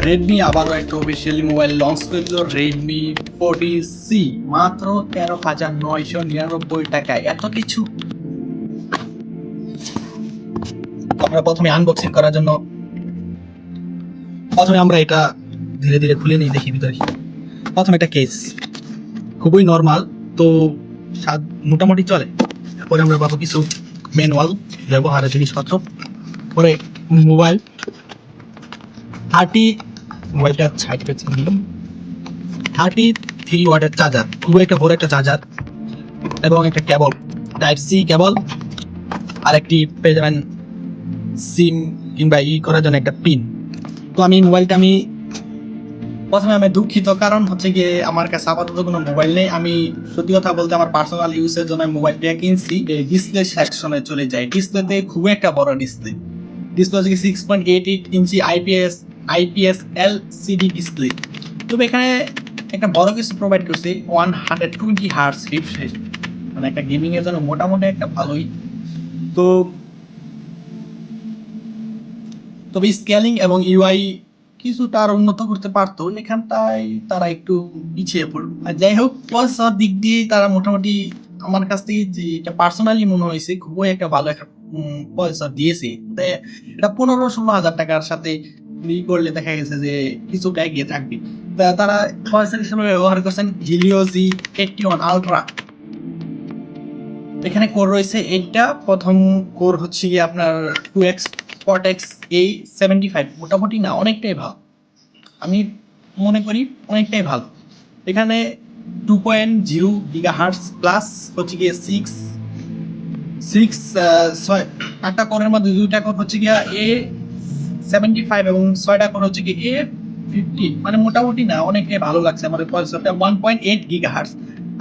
Redmi আবারও একটা officially mobile launch করল রেডমি ফোর্টি সি মাত্র তেরো হাজার নয়শো নিরানব্বই টাকায়। এত কিছু? আমরা প্রথমে আনবক্সিং করার জন্য প্রথমে আমরা এটা ধীরে ধীরে খুলে নিই, দেখি ভিতরে প্রথমে একটা কেস খুবই নর্মাল তো স্বাদ মোটামুটি চলে। পরে আমরা পাবো কিছু ম্যানুয়াল ব্যবহারের জিনিসপত্র। পরে মোবাইল থার্টি মোবাইলটা সাইড পেয়েছে থার্টি থ্রি ওয়াটের চার্জার, খুবই একটা বড় একটা চার্জার এবং একটা কেবল, টাইপ সি কেবল, আর একটি পেয়ে যাবেন সিম কিংবা ই করার জন্য একটা পিন। তো আমি মোবাইলটা আমি প্রথমে আমি দুঃখিত, কারণ হচ্ছে গিয়ে আমার কাছে আপাতত কোনো মোবাইল নেই। আমি সত্যি কথা বলতে আমার পার্সোনাল ইউজের জন্য আমি মোবাইলটা কিনছি। ডিসপ্লে সেকশনে চলে যায় ডিসপ্লেতে খুবই একটা বড় ডিসপ্লে ডিসপ্লে হচ্ছে six point eight eight inch IPS IPS L display তবে এখানে একটা বড় কিছু প্রোভাইড করছে one hundred twenty hertz refresh মানে একটা গেমিং এর জন্য মোটামুটি একটা ভালোই। তো তবে স্কেলিং এবং ইউআই কিছু তার উন্নত করতে পারতো, এখানটায় তারা একটু পিছিয়ে পড়ল আর যাই হোক পয়সার দিক দিয়ে তারা মোটামুটি আমার কাছ থেকে যে এটা পার্সোনালি মনে হয়েছে, খুবই একটা ভালো একটা পয়সা দিয়েছে। এটা পনেরো ষোলো হাজার টাকার সাথে ই করলে দেখা গেছে যে কিছুটা এগিয়ে থাকবে। তারা পয়সা হিসেবে ব্যবহার করছেন Helio G eighty one ultra. এখানে কোর রয়েছে এইটা প্রথম কোর হচ্ছে গিয়ে আপনার টু এক্স এক্স এই সেভেন্টি ফাইভ। মোটামুটি না, অনেকটাই ভালো। আমি মনে করি অনেকটাই ভালো। এখানে two point zero gigahertz plus হচ্ছে গিয়ে সিক্স সিক্স ছয়। একটা কোরের মধ্যে দুইটা কোর হচ্ছে গিয়া এ সেভেন্টি হচ্ছে গিয়ে এ ফিফটি মানে মোটামুটি না ভালো লাগছে আমার প্রসেসরটা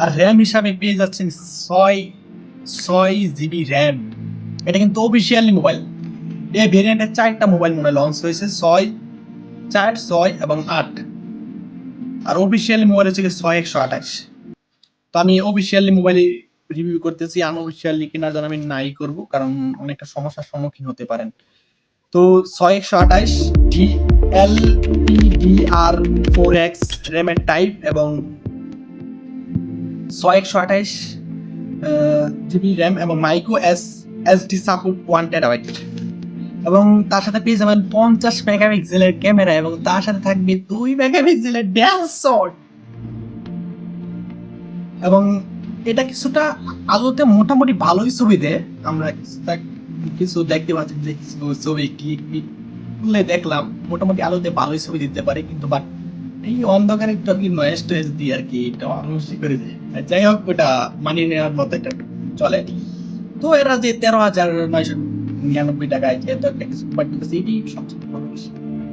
আর র্যাম হিসাবে পেয়ে যাচ্ছেন ছয় ছয় জিবি র্যাম এটা কিন্তু মোবাইল এই ভেরিয়েন্টের চারটা মোবাইল মনে লঞ্চ হয়েছে, ছয়, চার, ছয় এবং আট। আর অফিসিয়ালি মোবাইল হচ্ছে ছয় একশো আঠাশ। তো আমি অফিসিয়ালি মোবাইলে রিভিউ করতেছি। আনঅফিসিয়ালি কেনার জন্য আমি নাই করব, কারণ অনেকটা সমস্যার সম্মুখীন হতে পারেন। তো ছয় একশো আঠাশ D L R four X র্যামের টাইপ এবং ছয় একশো আঠাশ জিবি র্যাম এবং micro S S D support one terabyte এবং তার সাথে পেয়ে যাবেন পঞ্চাশ মেগাপিক্সেলের ক্যামেরা এবং তার সাথে থাকবে দুই মেগাপিক্সেলের ড্যান্সর। এবং এটা কিছুটা আলোতে মোটামুটি ভালোই ছবি দেয় আমরা কিছু দেখতে পাচ্ছি যে কিছু ছবি ক্লিক তুলে দেখলাম মোটামুটি আলোতে ভালোই ছবি দিতে পারে কিন্তু বাট এই অন্ধকারে একটু কি নয়েস টয়েস দিয়ে আর কি এটা অনবশ্যই করে দেয়। যাই হোক ওটা মানিয়ে নেওয়ার মতো এটা চলে। তো এরা যে তেরো হাজার নয়শো নিরানব্বই টাকায় যেহেতু একটা কিছু provide করতেছে, এটি সবচেয়ে বড়।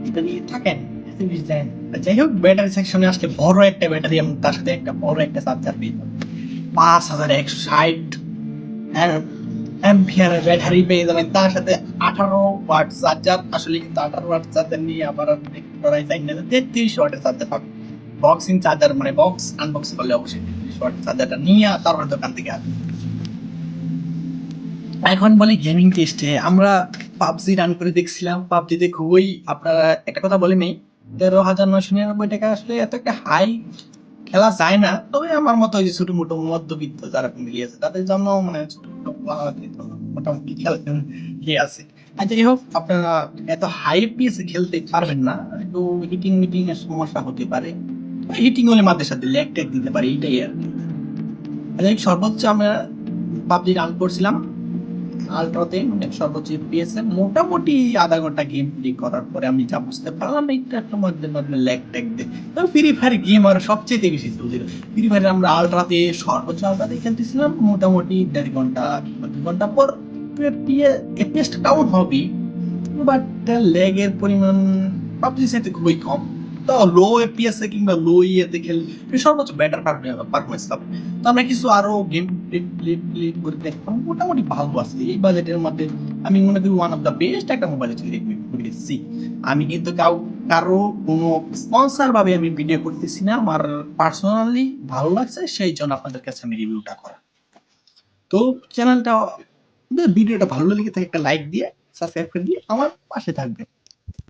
এটা নিয়ে থাকেন যাই হোক ব্যাটারি সেকশনে আসলে বড় একটা ব্যাটারি এবং তার সাথে একটা বড় একটা চার্জার পেয়ে পাঁচ হাজার একশো ষাট। পেয়ে যাবেন তার সাথে আঠারো ওয়াট চার্জার আসলে কিন্তু আঠারো ওয়াট চার্জার নিয়ে আবার চাই না, তেত্রিশ ওয়াটের চার্জার বক্সিং চার্জার মানে বক্স আনবক্স করলে অবশ্যই তেত্রিশ ওয়াট চার্জারটা নিয়ে তারপর দোকান থেকে আসবেন এখন বলি গেমিং টেস্টে আমরা পাবজি রান করে দেখছিলাম। পাবজিতে খুবই আপনারা একটা কথা বলে নেই তেরো হাজার নয়শো নিরানব্বই টাকা আসলে এত একটা হাই খেলা যায় না, তবে আমার মতো ওই যে ছোট মোটো মধ্যবিত্ত যারা মিলিয়েছে তাদের জন্য মানে মোটামুটি খেলা আছে। আর যাই হোক, আপনারা এত হাই পিএসে খেলতে পারবেন না, একটু হিটিং মিটিং এর সমস্যা হতে পারে। হিটিং হলে মাঝে সাথে দিতে পারে, এইটাই আর কি। সর্বোচ্চ আমরা পাবজি রান করছিলাম। আলট্রাতে মানে সর্বোচ্চ মোটামুটি আধা ঘণ্টা গেম প্লে করার পরে আমি যা বুঝতে পারলাম একটা মধ্যে মধ্যে ল্যাগ ট্যাগ দেয়। তবে ফ্রি ফায়ার গেম আর সবচেয়ে বেশি চলছিল ফ্রি ফায়ার আমরা আলট্রাতে সর্বোচ্চ আলট্রাতে খেলতেছিলাম মোটামুটি দেড় ঘণ্টা দুই ঘণ্টা পর এফপিএসটা ডাউন হবে বাট ল্যাগের পরিমাণ পাবজি সাথে খুবই কম। লো কিংবা লো ইয়েতে খেললে সর্বোচ্চ বেটার পারফরমেন্স পাবে। তো আমরা কিছু আরও গেম করে দেখলাম মোটামুটি ভালো আছে। এই বাজেটের মধ্যে আমি মনে করি ওয়ান অফ দ্য বেস্ট একটা মোবাইল করেছি আমি কিন্তু কাউ কারও কোনো স্পন্সার ভাবে আমি ভিডিও করতেছি না। আমার পার্সোনালি ভালো লাগছে, সেই জন্য আপনাদের কাছে আমি রিভিউটা করা। তো চ্যানেলটা ভিডিওটা ভালো লেগে থাকে একটা লাইক দিয়ে সাবস্ক্রাইব করে দিয়ে আমার পাশে থাকবেন।